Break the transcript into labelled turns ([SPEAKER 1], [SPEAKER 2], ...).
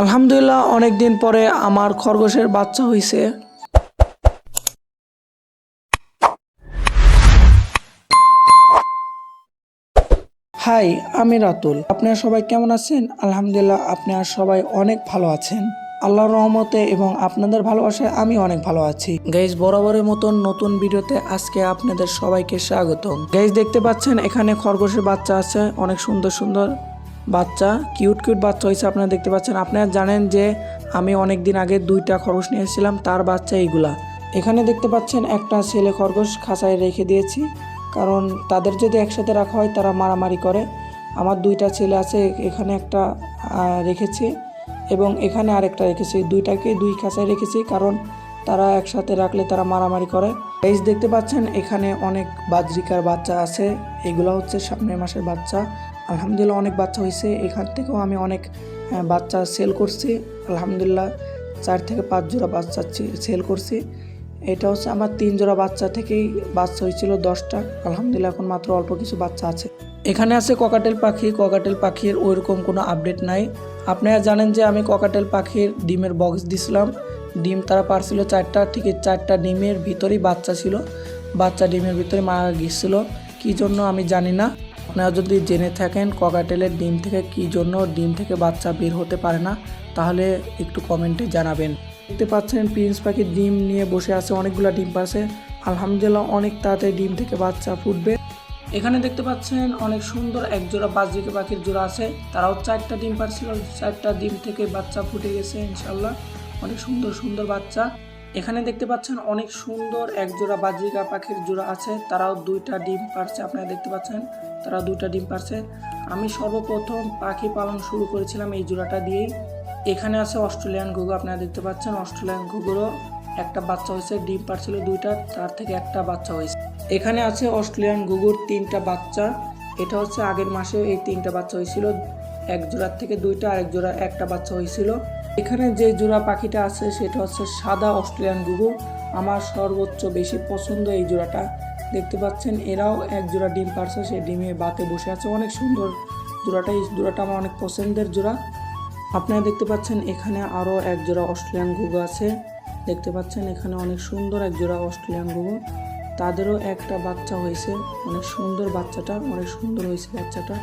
[SPEAKER 1] আলহামদুলিল্লাহ অনেক দিন পরে আমার খরগোশের বাচ্চা হয়েছে হাই, আমি রাতুল। আপনারা সবাই কেমন আছেন? আলহামদুলিল্লাহ আপনারা সবাই অনেক ভালো আছেন। আল্লাহর রহমতে এবং আপনাদের ভালোবাসায় আমি অনেক ভালো আছি। গাইজ, বরাবরের মতন নতুন ভিডিওতে আজকে আপনাদের সবাইকে স্বাগত গাইজ, দেখতে পাচ্ছেন, এখানে খরগোশের বাচ্চা আছে। অনেক সুন্দর সুন্দর বাচ্চা কিউট কিউট বাচ্চা হয়েছে, আপনারা দেখতে পাচ্ছেন। আপনারা জানেন যে আমি অনেক দিন আগে দুইটা খরগোশ নিয়ে এসেছিলাম, তার বাচ্চা এইগুলা। এখানে দেখতে পাচ্ছেন একটা ছেলে খরগোশ খাঁচায় রেখে দিয়েছি, কারণ তাদের যদি একসাথে রাখা হয়, তারা মারামারি করে। আমার দুইটা ছেলে আছে, এখানে একটা রেখেছি, এবং এখানে আরেকটা রেখেছি। দুইটাকে দুই খাঁচায় রেখেছি, কারণ তারা একসাথে রাখলে তারা মারামারি করে। এই দেখতে পাচ্ছেন, এখানে অনেক বাজরিকার বাচ্চা আছে, এগুলো হচ্ছে সামনের মাসের বাচ্চা। আলহামদুলিল্লাহ অনেক বাচ্চা হয়েছে। এখান থেকেও আমি অনেক বাচ্চা সেল করছি। আলহামদুলিল্লাহ চার থেকে পাঁচ জোড়া বাচ্চা সেল করছি। এটা হচ্ছে আমার তিন জোড়া বাচ্চা থেকেই বাচ্চা হয়েছিল দশটা। আলহামদুলিল্লাহ এখন মাত্র অল্প কিছু বাচ্চা আছে। এখানে আছে ককাটেল পাখি। ককাটেল পাখির ওইরকম কোনো আপডেট নাই। আপনারা জানেন যে আমি ককাটেল পাখির ডিমের বক্স দিছিলাম। ডিম তারা পারছিল চারটা, ঠিক চারটা ডিমের ভিতরেই বাচ্চা ছিল। বাচ্চা ডিমের ভিতরে মারা গিয়েছিল কী জন্য আমি জানি না। আপনারা যদি জেনে থাকেন ককাটেলের ডিম থেকে কি জন্য ডিম থেকে বাচ্চা বের হতে পারে না, তাহলে একটু কমেন্টে জানাবেন। দেখতে পাচ্ছেন প্রিন্স পাখির ডিম নিয়ে বসে আছে অনেকগুলো ডিম পাশে। আলহামদুলিল্লাহ অনেক তাড়াতাড়ি ডিম থেকে বাচ্চা ফুটবে। এখানে দেখতে পাচ্ছেন অনেক সুন্দর এক জোড়া বাজরিকা পাখির জোড়া আছে। তারাও চারটা ডিম পারছিল চারটা ডিম থেকে বাচ্চা ফুটে গেছে ইনশাল্লাহ অনেক সুন্দর সুন্দর বাচ্চা। এখানে দেখতে পাচ্ছেন অনেক সুন্দর এক জোড়া বাজরিকা পাখির জোড়া আছে। তারাও দুইটা ডিম পারছে, আপনারা দেখতে পাচ্ছেন? তারা দুইটা ডিম পারছে। আমি সর্বপ্রথম পাখি পালন শুরু করেছিলাম এই জোড়াটা দিয়েই। এখানে আছে অস্ট্রেলিয়ান ঘুঘু, আপনারা দেখতে পাচ্ছেন? অস্ট্রেলিয়ান ঘুঘুরও একটা বাচ্চা হয়েছে, ডিম পারছিল দুইটা, তার থেকে একটা বাচ্চা হয়েছে। এখানে আছে অস্ট্রেলিয়ান ঘুঘুর তিনটা বাচ্চা। এটা হচ্ছে আগের মাসে এই তিনটা বাচ্চা হয়েছিল। এক জোড়ার থেকে দুইটা, আরেক জোড়া একটা বাচ্চা হয়েছিল। এখানে যে জোড়া পাখিটা আছে সেটা হচ্ছে সাদা অস্ট্রেলিয়ান ঘুঘু। আমার সর্বোচ্চ বেশি পছন্দ এই জোড়াটা। দেখতে পাচ্ছেন, এরাও এক জোড়া ডিম পারছে, সেই ডিমে বাতে বসে আছে। অনেক সুন্দর জোড়াটা এই জোড়াটা আমার অনেক পছন্দের জোড়া। আপনারা দেখতে পাচ্ছেন, এখানে আরও এক জোড়া অস্ট্রেলিয়ান ঘুঘু আছে। দেখতে পাচ্ছেন, এখানে অনেক সুন্দর এক জোড়া অস্ট্রেলিয়ান ঘুঘু। তাদেরও একটা বাচ্চা হয়েছে। অনেক সুন্দর বাচ্চাটা অনেক সুন্দর হয়েছে বাচ্চাটা